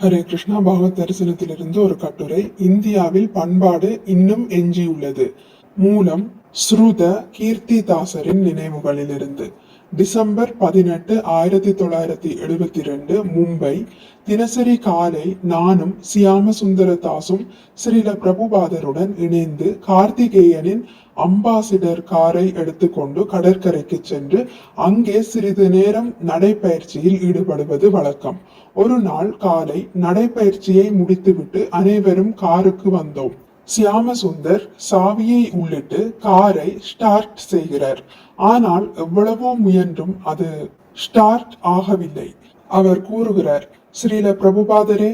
ஹரே கிருஷ்ணா பகவத் தரிசனத்திலிருந்து ஒரு கட்டுரை. இந்தியாவில் பண்பாடு இன்னும் எஞ்சியுள்ளது. மூலம் ஸ்ருத கீர்த்திதாசரின் நினைவுகளிலிருந்து. டிசம்பர் பதினெட்டு ஆயிரத்தி தொள்ளாயிரத்தி எழுபத்தி ரெண்டு மும்பை தினசரி காலை நானும் சியாம சுந்தர தாசும் ஸ்ரீல பிரபுபாதருடன் இணைந்து கார்த்திகேயனின் அம்பாசிடர் காரை எடுத்துக்கொண்டு கடற்கரைக்கு சென்று அங்கே சிறிது நேரம் நடைப்பயிற்சியில் ஈடுபடுவது வழக்கம். ஒரு நாள் காலை நடைப்பயிற்சியை முடித்துவிட்டு அனைவரும் காருக்கு வந்தோம். சியாமசுந்தர் சாவியை உள்ளிட்டு காரை ஸ்டார்ட் செய்கிறார். ஆனால் எவ்வளவோ முயன்றும் அது ஸ்டார்ட் ஆகவில்லை. அவர் கூறுகிறார் ஸ்ரீல பிரபுபாதரே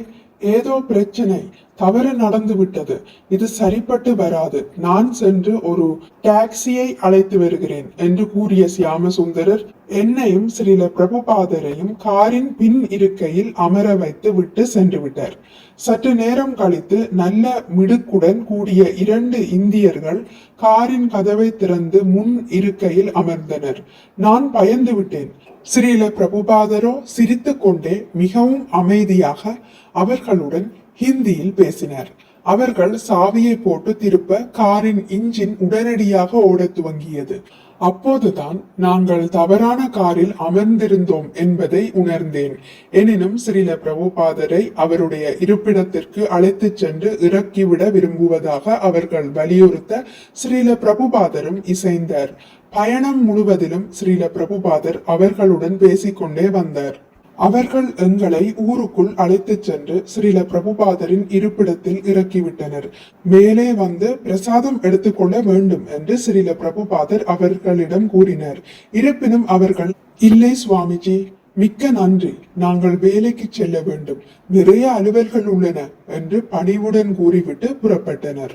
ஏதோ பிரச்சனை. தவறு நடந்து விட்டது இது சரிப்பட்டு வராது. நான் சென்று ஒரு டாக்ஸியை அழைத்து வருகிறேன் என்று கூறிய சியாமசுந்தரர் என்னையும் ஸ்ரீல பிரபுபாதரையும் காரின் பின் இருக்கையில் அமர வைத்து விட்டு சென்று விட்டார். சற்று நேரம் கழித்து நல்ல மிடுக்குடன் கூடிய இரண்டு இந்தியர்கள் காரின் கதவை திறந்து முன் இருக்கையில் அமர்ந்தனர். நான் பயந்து விட்டேன். ஸ்ரீல பிரபுபாதரோ சிரித்துக்கொண்டே மிகவும் அமைதியாக அவர்களுடன் ஹிந்தியில் பேசினார். அவர்கள் சாவியை போட்டு திருப்ப காரின் இன்ஜின் உடனடியாக ஓடத் துவங்கியது. அப்போதுதான் நாங்கள் தவறான காரில் அமர்ந்திருந்தோம் என்பதை உணர்ந்தேன். எனினும் ஸ்ரீல பிரபுபாதரை அவருடைய இருப்பிடத்திற்கு அழைத்துச் சென்று இறக்கிவிட விரும்புவதாக அவர்கள் வலியுறுத்த ஸ்ரீல பிரபுபாதரும் இசைந்தார். பயணம் முழுவதிலும் ஸ்ரீல பிரபுபாதர் அவர்களுடன் பேசிக்கொண்டே வந்தார். அவர்கள் எங்களை ஊருக்குள் அழைத்துச் சென்று ஸ்ரீல பிரபுபாதரின் இருப்பிடத்தில் இறக்கிவிட்டனர். மேலே வந்து பிரசாதம் எடுத்துக்கொள்ள வேண்டும் என்று ஸ்ரீல பிரபுபாதர் அவர்களிடம் கூறினர். இருப்பினும் அவர்கள் இல்லை சுவாமிஜி மிக்க நன்றி நாங்கள் வேலைக்கு செல்ல வேண்டும். நிறைய அலுவல்கள் உள்ளன என்று பணிவுடன் கூறிவிட்டு புறப்பட்டனர்.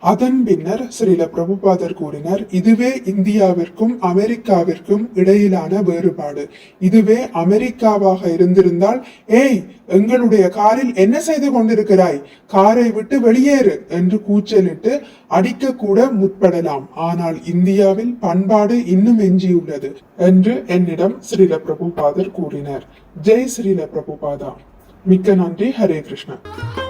அதன் பின்னர் ஸ்ரீல பிரபுபாதர் கூறினார் இதுவே இந்தியாவிற்கும் அமெரிக்காவிற்கும் இடையிலான வேறுபாடு. இதுவே அமெரிக்காவாக இருந்திருந்தால் ஏய் எங்களுடைய காரில் என்ன செய்து கொண்டிருக்கிறாய்? காரை விட்டு வெளியேறு என்று கூச்சலிட்டு அடிக்கக்கூட முற்படலாம். ஆனால் இந்தியாவில் பண்பாடு இன்னும் எஞ்சியுள்ளது என்று என்னிடம் ஸ்ரீல பிரபுபாதர் கூறினார். ஜெய் ஸ்ரீல பிரபுபாதா. மிக்க நன்றி. ஹரே கிருஷ்ணா.